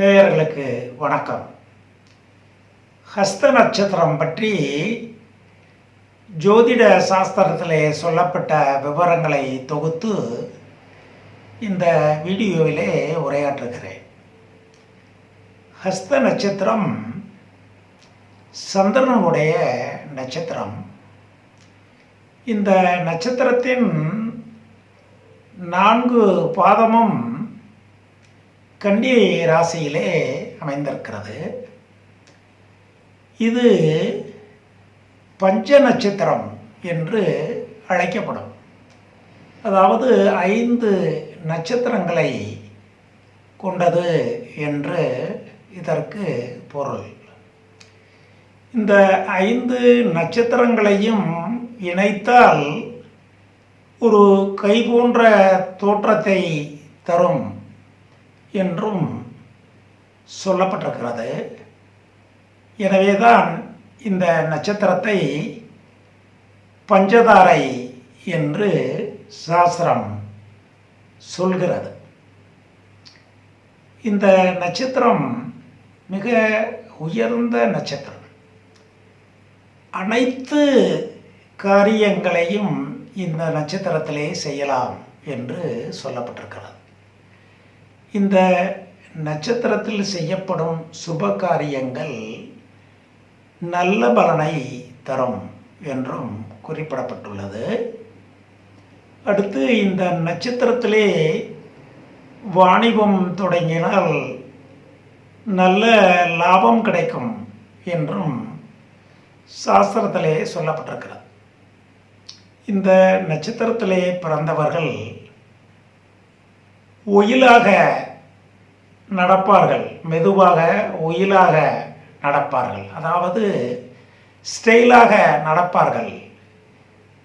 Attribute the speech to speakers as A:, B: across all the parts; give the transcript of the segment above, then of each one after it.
A: நேயர்களுக்கு வணக்கம். ஹஸ்த நட்சத்திரம் பற்றி ஜோதிட சாஸ்திரத்தில் சொல்லப்பட்ட விவரங்களை தொகுத்து இந்த வீடியோவிலே உரையாற்றுகிறேன். ஹஸ்த நட்சத்திரம் சந்திரனுடைய நட்சத்திரம். இந்த நட்சத்திரத்தின் நான்கு பாதமும் கன்னி ராசியிலே அமைந்திருக்கிறது. இது பஞ்ச நட்சத்திரம் என்று அழைக்கப்படும். அதாவது ஐந்து நட்சத்திரங்களை கொண்டது என்று இதற்கு பொருள். இந்த ஐந்து நட்சத்திரங்களையும் இணைத்தால் ஒரு கை போன்ற தோற்றத்தை தரும் என்றும் சொல்லப்பட்டிருக்கிறது. எனவேதான் இந்த நட்சத்திரத்தை பஞ்சதாரை என்று சாஸ்திரம் சொல்கிறது. இந்த நட்சத்திரம் மிக உயர்ந்த நட்சத்திரம். அனைத்து காரியங்களையும் இந்த நட்சத்திரத்திலே செய்யலாம் என்று சொல்லப்பட்டிருக்கிறது. இந்த நட்சத்திரத்தில் செய்யப்படும் சுப காரியங்கள் நல்ல பலனை தரும் என்றும் குறிப்பிடப்பட்டுள்ளது. அடுத்து இந்த நட்சத்திரத்திலே வாணிபம் தொடங்கினால் நல்ல லாபம் கிடைக்கும் என்றும் சாஸ்திரத்திலே சொல்லப்பட்டிருக்கிறது. இந்த நட்சத்திரத்திலே பிறந்தவர்கள் ஒயிலாக நடப்பார்கள். மெதுவாக ஒயிலாக நடப்பார்கள். அதாவது ஸ்டைலாக நடப்பார்கள்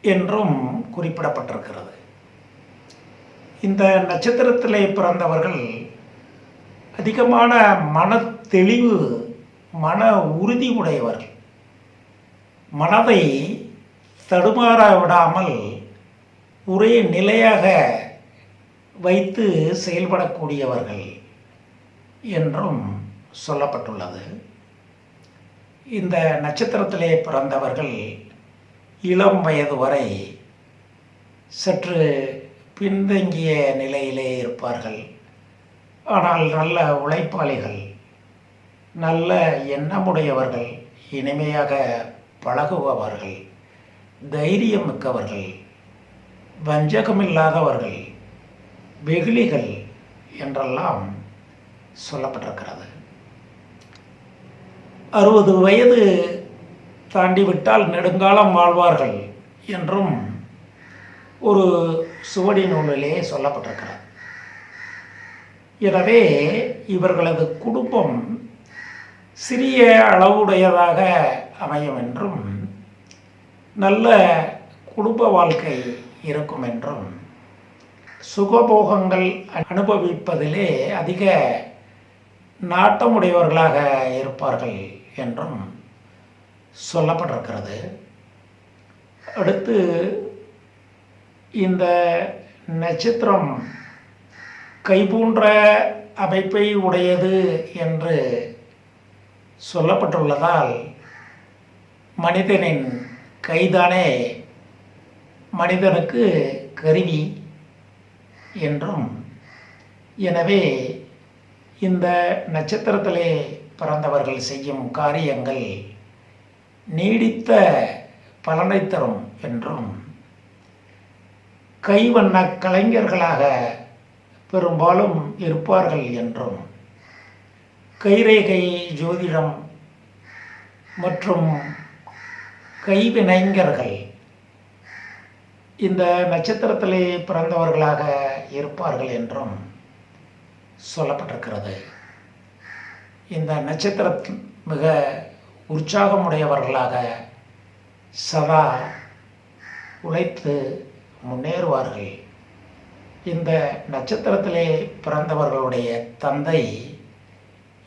A: என்றும் குறிப்பிடப்பட்டிருக்கிறது. இந்த நட்சத்திரத்திலே பிறந்தவர்கள் அதிகமான மன தெளிவு மன உறுதி உடையவர்கள். மனதை தடுமாற விடாமல் ஒரே நிலையாக வைத்து செயல்படக்கூடியவர்கள் என்றும் சொல்லப்பட்டுள்ளது. இந்த நட்சத்திரத்திலே பிறந்தவர்கள் இளம் வயது வரை சற்று பின்தங்கிய நிலையிலே இருப்பார்கள். ஆனால் நல்ல உழைப்பாளிகள் நல்ல எண்ணமுடையவர்கள் இனிமையாக பழகுபவர்கள் தைரியம் மிக்கவர்கள் வஞ்சகமில்லாதவர்கள் வெகுளிகள் என்றெல்லாம் சொல்லப்பட்டிருக்கிறது. அறுபது வயது தாண்டிவிட்டால் நெடுங்காலம் வாழ்வார்கள் என்றும் ஒரு சுவடி நூலிலே சொல்லப்பட்டிருக்கிறது. எனவே இவர்களது குடும்பம் சிறிய அளவுடையதாக அமையும் என்றும் நல்ல குடும்ப வாழ்க்கை இருக்கும் என்றும் சுகபோகங்கள் அனுபவிப்பதிலே அதிக நாட்டமுடையவர்களாக இருப்பார்கள் என்றும் சொல்லப்பட்டிருக்கிறது. அடுத்து இந்த நட்சத்திரம் கைபோன்ற அமைப்பை உடையது என்று சொல்லப்பட்டுள்ளதால் மனிதனின் கைதானே மனிதனுக்கு கருவி. என்றும். எனவே இந்த நட்சத்திரத்திலே பிறந்தவர்கள் செய்யும் காரியங்கள் நீடித்த பலனை தரும் என்றும் கைவண்ண கலைஞர்களாக பெரும்பாலும் இருப்பார்கள் என்றும் கைரேகை ஜோதிடம் மற்றும் கைவினைஞர்கள் இந்த நட்சத்திரத்திலே பிறந்தவர்களாக இருப்பார்கள் என்றும் சொல்லப்பட்டிருக்கிறது. இந்த நட்சத்திர மிக உற்சாகமுடையவர்களாக சதா உழைத்து முன்னேறுவார்கள். இந்த நட்சத்திரத்திலே பிறந்தவர்களுடைய தந்தை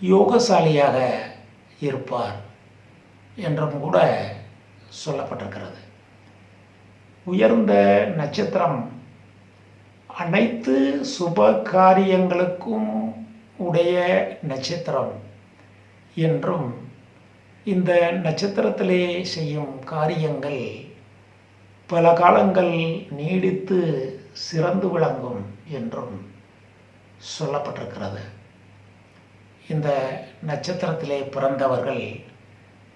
A: யோகசாலியாக இருப்பார் என்றும் கூட சொல்லப்பட்டிருக்கிறது. உயர்ந்த நட்சத்திரம் அனைத்து சுப காரியங்களுக்கும் உடைய நட்சத்திரம் என்றும் இந்த நட்சத்திரத்திலே செய்யும் காரியங்கள் பல காலங்கள் நீடித்து சிறந்து விளங்கும் என்றும் சொல்லப்பட்டிருக்கிறது. இந்த நட்சத்திரத்திலே பிறந்தவர்கள்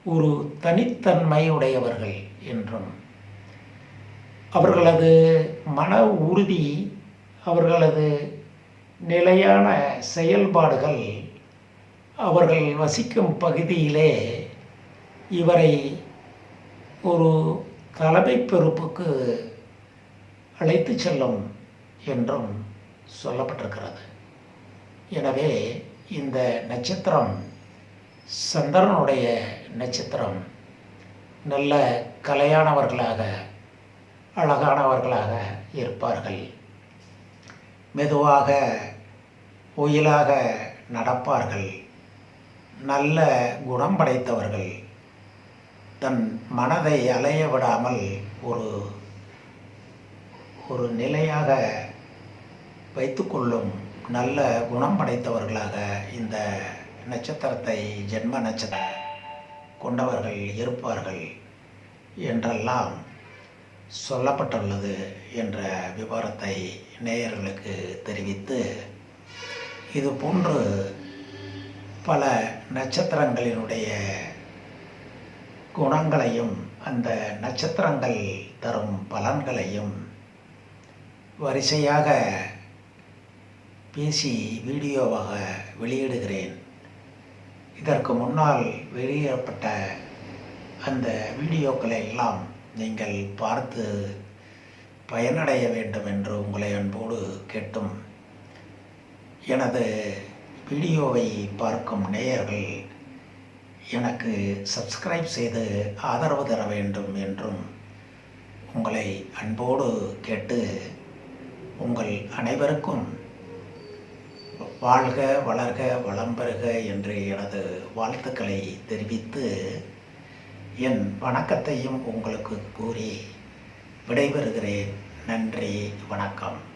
A: ஒரு தனித்தன்மை உடையவர்கள் என்றும். அவர்களது மன உறுதி அவர்களது நிலையான செயல்பாடுகள் அவர்கள் வசிக்கும் பகுதியிலே இவரை ஒரு தலைமை பொறுப்புக்கு அழைத்து செல்லும் என்றும் சொல்லப்பட்டிருக்கிறது. எனவே இந்த நட்சத்திரம் சந்திரனுடைய நட்சத்திரம். நல்ல கலையானவர்களாக அழகானவர்களாக இருப்பார்கள். மெதுவாக ஒயிலாக நடப்பார்கள். நல்ல குணம் படைத்தவர்கள். தன் மனதை அலைய விடாமல் ஒரு ஒரு நிலையாக வைத்துக்கொள்ளும் நல்ல குணம் படைத்தவர்களாக இந்த நட்சத்திரத்தை ஜென்ம நட்சத்திரம் கொண்டவர்கள் இருப்பார்கள் என்றெல்லாம் சொல்லப்பட்டுள்ளது என்ற விவரத்தை நேயர்களுக்கு தெரிவித்து இது போன்று பல நட்சத்திரங்களினுடைய குணங்களையும் அந்த நட்சத்திரங்கள் தரும் பலன்களையும் வரிசையாக பேசி வீடியோவாக வெளியிடுகிறேன். இதற்கு முன்னால் வெளியிடப்பட்ட அந்த வீடியோக்களை எல்லாம் நீங்கள் பார்த்து பயனடைய வேண்டும் என்று உங்களை அன்போடு கேட்டும். எனது வீடியோவை பார்க்கும் நேயர்கள் எனக்கு சப்ஸ்கிரைப் செய்து ஆதரவு தர வேண்டும் என்றும் உங்களை அன்போடு கேட்டு உங்கள் அனைவருக்கும் வாழ்க வளர்க வளம் பெறுக என்று எனது வாழ்த்துக்களை தெரிவித்து என் வணக்கத்தையும் உங்களுக்கு கூறி விடைபெறுகிறேன். நன்றி வணக்கம்.